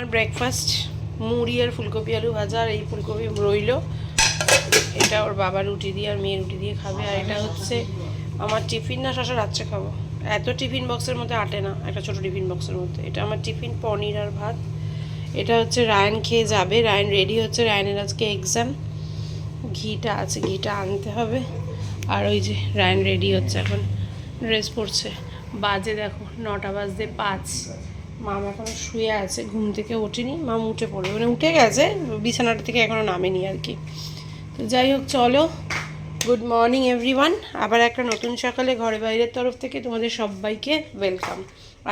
আমার ব্রেকফাস্ট মুড়ি আর ফুলকপি আলু ভাজা আর এই ফুলকপি রইল। এটা ওর বাবা রুটি দিয়ে আর মেয়ে রুটি দিয়ে খাবে। আর এটা হচ্ছে আমার টিফিন না, শশা রাত্রে খাব। এত টিফিন বক্সের মধ্যে আটে না, একটা ছোট টিফিন বক্সের মধ্যে। এটা আমার টিফিন পনির আর ভাত। এটা হচ্ছে রায়ন খেয়ে যাবে। রায়ন রেডি হচ্ছে। রায়নের আজকে এক্সাম ঘিটা আছে, ঘিটা আনতে হবে। আর ওই যে রায়ন রেডি হচ্ছে এখন। ড্রেস পরছে। বাজে দেখো, নটা বাজতে পাঁচ। মাম এখন শুয়ে আছে, ঘুম থেকে ওঠেনি। মাম উঠে পড়বে মানে উঠে গেছে, বিছানাটা থেকে এখনও নামেনি আর কি। তো যাই হোক, চলো। গুড মর্নিং এভরিওয়ান আবার একটা নতুন সকালে ঘরে বাইরের তরফ থেকে তোমাদের সবাইকে ওয়েলকাম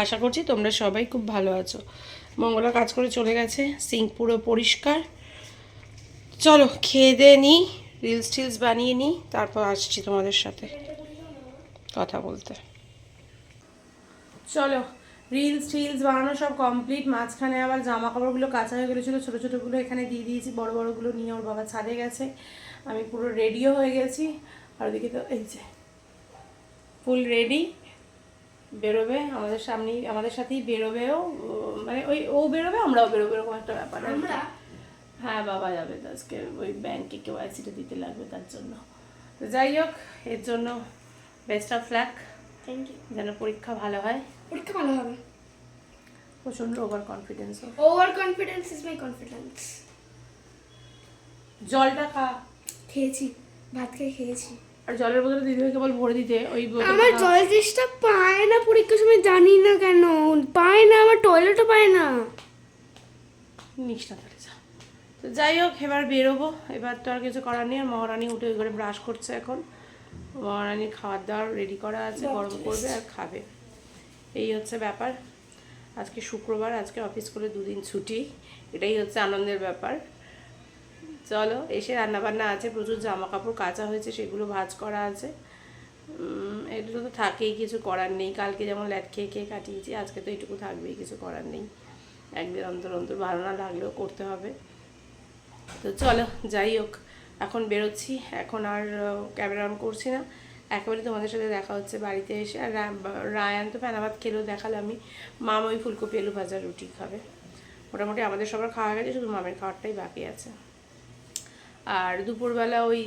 আশা করছি তোমরা সবাই খুব ভালো আছো। মঙ্গলা কাজ করে চলে গেছে সিঙ্ক পুরো পরিষ্কার। চলো, খেয়ে দিয়ে নিই রিলস টিলস বানিয়ে নিই তারপর আসছি তোমাদের সাথে কথা বলতে। চলো রিলস টিলস বানানো সব কমপ্লিট মাঝখানে আবার জামা কাপড়গুলো কাঁচা হয়ে গেছিল ছোটো ছোটোগুলো এখানে দিয়ে দিয়েছি। বড় বড়গুলো নিয়ে ওর বাবা ছাদে গেছে। আমি পুরো রেডিও হয়ে গেছি। আর ওদিকে তো এই যে ফুল রেডি বেরোবে আমাদের সামনেই আমাদের সাথেই বেরোবেও মানে ওই ও বেরোবে আমরাও বেরোবে এরকম একটা ব্যাপার হ্যাঁ বাবা যাবে তো আজকে ওই ব্যাংকে কেউ আইসিটা দিতে লাগবে তার জন্য। তো যাই হোক এর জন্য best of luck thank you যেন পরীক্ষা ভালো হয়। পরীক্ষা ভালো হবে। প্রচণ্ড over confidence over confidence is my confidence জলটা খা। খেয়েছি ভাত খেয়ে খেয়েছি। আর জলের বোতলে দিদিভাই কেবল ভরে দিতে ওই আমার জল চেষ্টা পায় না পরীক্ষার সময় জানি না কেন। পায় না আমার টয়লেটও পায় না। নিস না তাহলে যা। তো যাই হোক এবার বেরোবো। এবার তো আর কিছু করার নেই আর মহারানী উঠে ওই করে ব্রাশ করছে এখন। মহারানীর খাওয়ার দাওয়ার রেডি করা আছে গরম করবে আর খাবে। এই হচ্ছে ব্যাপার। আজকে শুক্রবার আজকে অফিস করে দুদিন ছুটি। এটাই হচ্ছে আনন্দের ব্যাপার। চলো এসে রান্নাবান্না আছে প্রচুর জামা কাপড় কাচা হয়েছে সেগুলো ভাজ করা আছে। এগুলো তো থাকেই কিছু করার নেই। কালকে যেমন ল্যাট খেয়ে খেয়ে কাটিয়েছি আজকে তো এইটুকু থাকবেই কিছু করার নেই। একদিন অন্তর অন্তর ভালো না লাগলেও করতে হবে। তো চলো যাই হোক। এখন বেরোচ্ছি, এখন আর ক্যামেরা অন করছি না। একেবারে তোমাদের সাথে দেখা হচ্ছে বাড়িতে এসে। আর রায়ান তো ফেনাবাদ খেলেও দেখালে আমি। মাম ওই ফুলকপি আলু ভাজা রুটি খাবে। মোটামুটি আমাদের সবার খাওয়া গেছে, শুধু মামের খাওয়ারটাই বাকি আছে। আর দুপুরবেলা ওই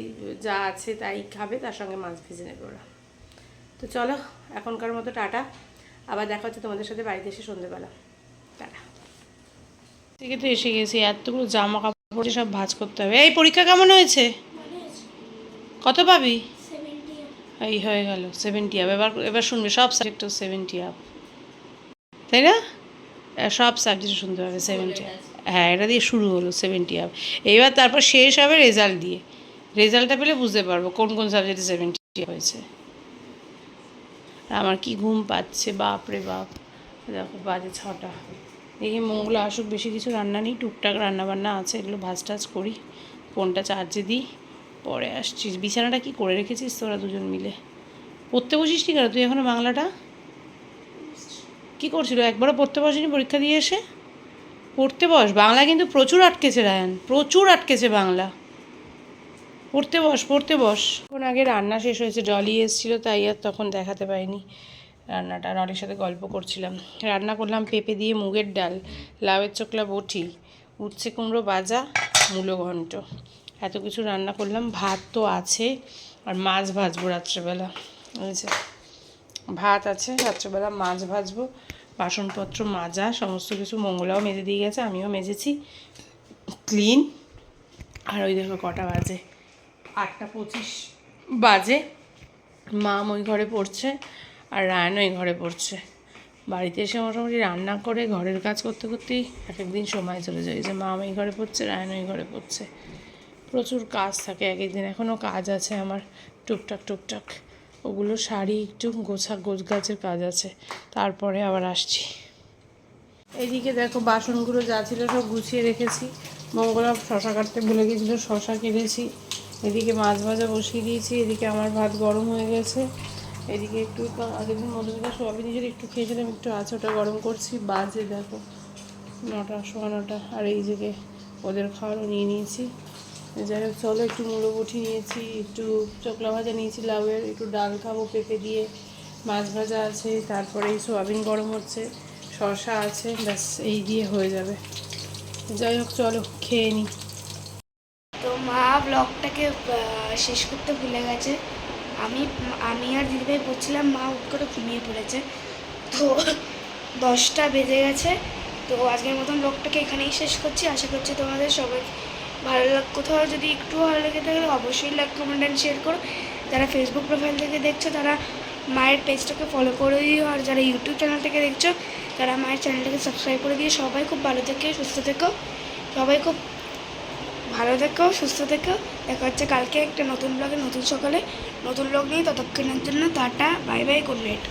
যা আছে তাই খাবে, তার সঙ্গে মাছ ভেজে নেবে ওরা। তো চলো, এখনকার মতো টাটা। আবার দেখা হচ্ছে তোমাদের সাথে বাড়িতে এসে সন্ধেবেলা। টাটা। থেকে তো এসে গেছি, এতগুলো জামা কাপড় সব ভাজ করতে হবে। এই পরীক্ষা কেমন হয়েছে? কত পাবি? এই হয়ে গেল সেভেন্টি আপ এবার এবার শুনবে, সব সাবজেক্টও সেভেন্টি আপ তাই না? সব সাবজেক্ট শুনতে হবে সেভেন্টি হ্যাঁ এটা দিয়ে শুরু হলো সেভেন্টি আপ এইবার তারপর শেষ হবে রেজাল্ট দিয়ে। রেজাল্টটা পেলে বুঝতে পারব কোন কোন সাবজেক্টে সেভেন্টি হয়েছে। আমার কি ঘুম পাচ্ছে বাপ রে বাপ। দেখো, বাজে ছটা। দেখি মঙ্গলা আসুক, বেশি কিছু রান্না নেই, টুকটাক রান্নাবান্না আছে, এগুলো ভাজ টাজ করি, ফোনটা চার্জে দিই, পরে আসছিস বিছানাটা কি করে রেখেছিস তোরা দুজন মিলে? পড়তে বসিস নি কেন? তুই এখনও বাংলাটা? কি করছিল? একবারও পড়তে বসিনি পরীক্ষা দিয়ে এসে? পড়তে বস, বাংলা কিন্তু প্রচুর আটকেছে, রায়ান। প্রচুর আটকেছে বাংলা। পড়তে বস পড়তে বস। এখন আগে রান্না শেষ হয়েছে ডলি এসেছিল, তাই আর তখন দেখাতে পাইনি রান্নাটা। ডলির সাথে গল্প করছিলাম। রান্না করলাম পেঁপে দিয়ে মুগের ডাল, লাউয়ের চোখলা বটি, উচ্ছে কুমড়ো বাজা মূলো ঘন্ট। এত কিছু রান্না করলাম। ভাত তো আছে, আর মাছ ভাজবো রাত্রেবেলা। বুঝেছে ভাত আছে, রাত্রেবেলা মাছ ভাজবো, বাসনপত্র মাজা, সমস্ত কিছু মঙ্গলাও মেজে দিয়ে গেছে, আমিও মেজেছি। ক্লিন। আর ওই দেখো কটা বাজে। আটটা পঁচিশ বাজে। মা ওই ঘরে পড়ছে। আর রায়ন ওই ঘরে পড়ছে। বাড়িতে এসে মোটামুটি রান্না করে, ঘরের কাজ করতে করতেই এক একদিন সময় চলে যায়। যে মাম এই ঘরে পড়ছে রায়ন ঘরে পড়ছে। প্রচুর কাজ থাকে এক একদিন এখনও কাজ আছে আমার, টুকটাক টুকটাক। ওগুলো শাড়ি একটু গোছা, গোছ গাছের কাজ আছে, তারপরে আবার আসছি। এদিকে দেখো বাসনগুলো যা ছিল সব গুছিয়ে রেখেছি। মঙ্গলা শশা কাটতে ভুলে গেছিল, শশা কেটেছি। এদিকে মাছ ভাজা বসিয়ে দিয়েছি, এদিকে আমার ভাত গরম হয়ে গেছে। এদিকে একটু আগের দিন মধুমিতা সোয়াবিন নিজের একটু খেয়েছিলাম, একটু আছে, ওটা গরম করছি, বাজে দেখো। নটা, সোয়া নটা, আর এই দিকে ওদের খাওয়ারও নিয়ে নিয়েছি। যাই হোক, চলো একটু মুলো নিয়েছি, একটু চকলা ভাজা নিয়েছি, লাউয়ের, একটু ডাল খাব পেঁপে দিয়ে, মাছ ভাজা আছে, তারপরে এই সোয়াবিন গরম হচ্ছে, শসা আছে, ব্যাস, এই দিয়ে হয়ে যাবে। যাই হোক, চলো, খেয়ে নিই তো মা ব্লগটাকে শেষ করতে ভুলে গেছে। আমি আমি আর দিদিভাই বলছিলাম, মা উঠ করে ঘুমিয়ে পড়েছে। তো দশটা বেজে গেছে। তো আজকের মতন ব্লগটাকে এখানেই শেষ করছি। আশা করছি তোমাদের সবাই ভালো লাগ, কোথাও যদি একটু ভালো লেগে থাকলে অবশ্যই লাইক, কমেন্ট অ্যান্ড শেয়ার করো। যারা ফেসবুক প্রোফাইল থেকে দেখছ, তারা মায়ের পেজটাকে ফলো করে দিও। আর যারা ইউটিউব চ্যানেল থেকে দেখছ, তারা মায়ের চ্যানেলটাকে সাবস্ক্রাইব করে দিয়ে সবাই খুব ভালো থেকো, সুস্থ থেকো। সবাই খুব ভালো থেকো, সুস্থ থেকো। দেখা হচ্ছে কালকে একটা নতুন ব্লগে নতুন সকালে। নতুন ব্লগ নিয়ে ততক্ষণের জন্য tata, bye bye good night